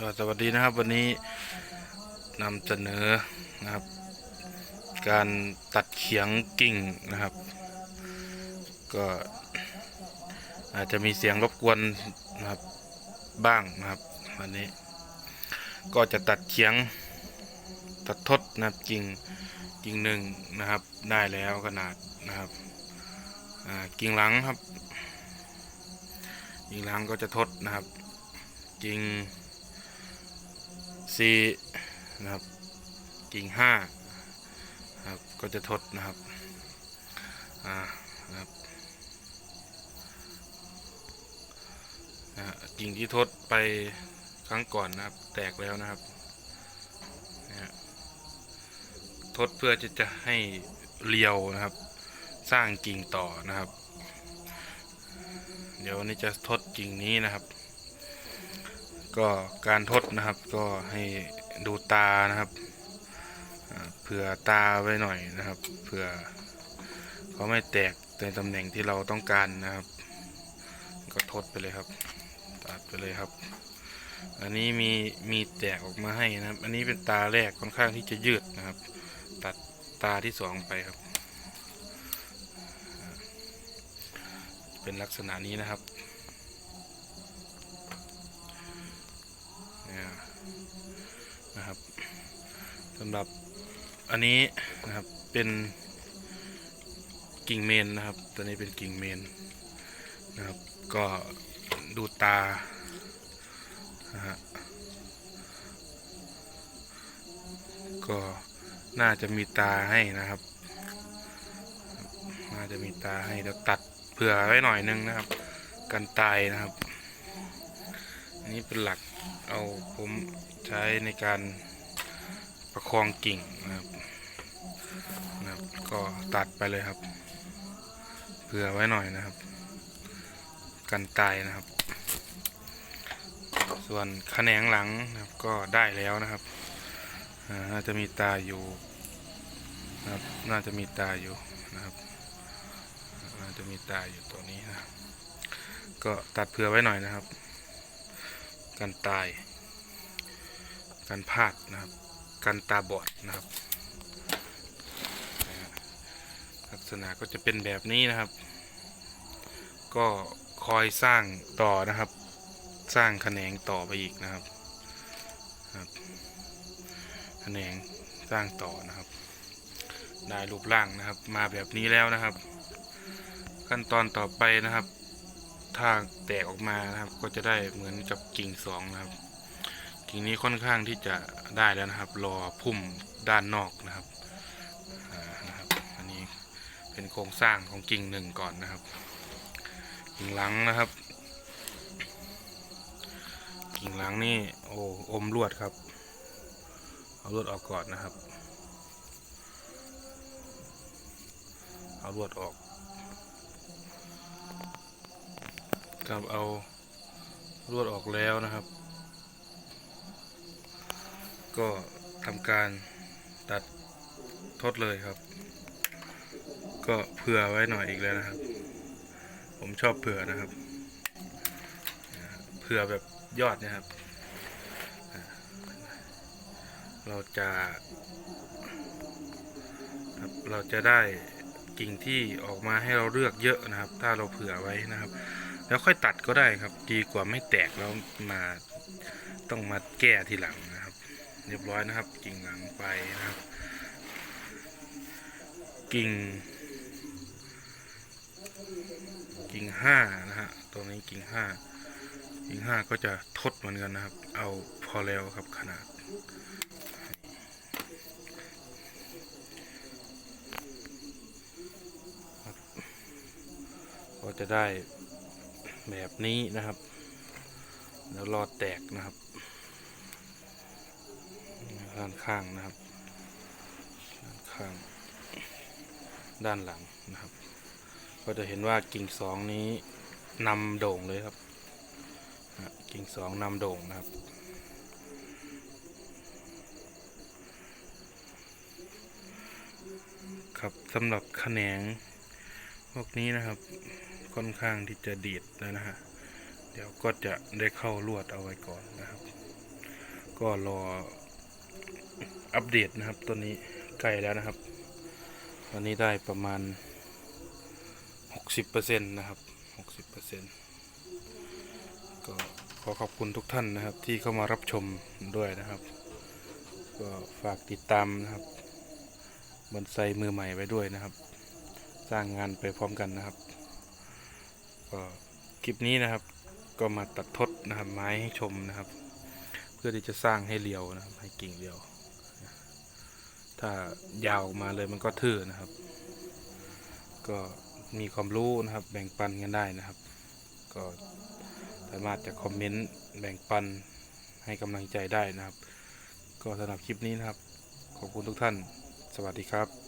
ก็สวัสดีนะครับวันนี้นำเสนอนะครับ การตัดเขียงกิ่งนะครับ ก็อาจจะมีเสียงรบกวนนะครับบ้างนะครับวันนี้ ก็จะตัดเขียงตัดทดนะครับกิ่งกิ่งหนึ่งนะครับ ได้แล้วขนาดนะครับกิ่งหลังครับกิ่งหลังก็จะทดนะครับกิ่ง สี่นะครับ กิ่งห้าครับก็จะทดนะครับอ่านะครับกิ่งที่ทดไปครั้งก่อนนะครับ แตกแล้วนะครับนะทดเพื่อจะจะให้เรียวนะครับ สร้างกิ่งต่อนะครับ เดี๋ยววันนี้จะทดกิ่งนี้นะครับ ก็การทดนะครับก็ให้ดูตานะครับเผื่อตาไว้หน่อยนะครับเผื่อเขาไม่แตกในตำแหน่งที่เราต้องการนะครับ ก็ทดไปเลยครับตัดไปเลยครับ อันนี้มีมีแตกออกมาให้นะครับ อันนี้เป็นตาแรกค่อนข้างที่จะยืดนะครับ ตัดตาที่สองไปครับ เป็นลักษณะนี้นะครับ นี่ยนะครับสำหรับอันนี้นะครับเป็นกิ่งเมนนะครับตัวนี้เป็นกิ่งเมนนะครับก็ดูตานะฮะก็น่าจะมีตาให้นะครับ น่าจะมีตาให้เดี๋ยวตัดเผื่อไว้หน่อยนึงนะครับ กันตายนะครับ อันนี้เป็นหลัก เอาผมใช้ในการประคองกิ่งนะครับนะครับ ก็ตัดไปเลยครับเผื่อไว้หน่อยนะครับ กันตายนะครับ ส่วนแขนงหลังนะครับก็ได้แล้วนะครับน่าจะมีตาอยู่นะครับน่าจะมีตาอยู่นะครับน่าจะมีตาอยู่ตัวนี้นะครับก็ตัดเผื่อไว้หน่อยนะครับ กันตายกันพลาดนะครับกันตาบอดนะครับ ลักษณะก็จะเป็นแบบนี้นะครับ ก็คอยสร้างต่อนะครับ สร้างแขนงต่อไปอีกนะครับครับแขนงสร้างต่อนะครับได้รูปร่างนะครับ มาแบบนี้แล้วนะครับ ขั้นตอนต่อไปนะครับ ถ้าแตกออกมานะครับ ก็จะได้เหมือนกับกิ่งสองนะครับ กิ่งนี้ค่อนข้างที่จะได้แล้วนะครับ รอพุ่มด้านนอกนะครับนะครับ อันนี้เป็นโครงสร้างของกิ่งหนึ่งก่อนนะครับ กิ่งหลังนะครับ กิ่งหลังนี่โอ้อมลวดครับ เอาลวดออกก่อนนะครับ เอาลวดออก ครับเอาลวดออกแล้วนะครับ ก็ทำการตัดทดเลยครับ ก็เผื่อไว้หน่อยอีกแล้วนะครับ ผมชอบเผื่อนะครับ เผื่อแบบยอดนะครับ เราจะครับเราจะได้กิ่งที่ออกมาให้เราเลือกเยอะนะครับ ถ้าเราเผื่อไว้นะครับ แล้วค่อยตัดก็ได้ครับ ดีกว่าไม่แตกแล้วมาต้องมาแก้ทีหลังนะครับ เรียบร้อยนะครับ กิ่งหลังไปนะครับ กิ่ง กิ่งห้านะฮะตัวนี้กิ่งห้ากิ่งห้าก็จะทดเหมือนกันนะครับ เอาพอแล้วครับขนาดก็จะได้ แบบนี้นะครับ แล้วรอดแตกนะครับด้านข้างนะครับด้านข้าง ด้านหลังนะครับ ก็จะเห็นว่ากิ่งสองนี้นำโด่งเลยครับกิ่งสองนำโด่งนะครับครับสำหรับแขนงพวกนี้นะครับ ค่อนข้างที่จะดีดแล้วนะฮะ เดี๋ยวก็จะได้เข้าลวดเอาไว้ก่อนนะครับ ก็รออัปเดตนะครับตัวนี้ใกล้แล้วนะครับ ตอนนี้ได้ประมาณ 60%นะครับ 60%ก็ขอขอบคุณทุกท่านนะครับที่เข้ามารับชมด้วยนะครับ ก็ฝากติดตามนะครับบอนไซมือใหม่ไว้ด้วยนะครับ สร้างงานไปพร้อมกันนะครับ ก็คลิปนี้นะครับ ก็มาตัดทดนะครับไม้ให้ชมนะครับ เพื่อที่จะสร้างให้เรียวนะครับ ให้กิ่งเรียว ถ้ายาวมาเลยมันก็ทื่อนะครับ ก็มีความรู้นะครับ แบ่งปันกันได้นะครับ ก็สามารถจะคอมเมนต์แบ่งปันให้กำลังใจได้นะครับ ก็สำหรับคลิปนี้นะครับ ขอบคุณทุกท่าน สวัสดีครับ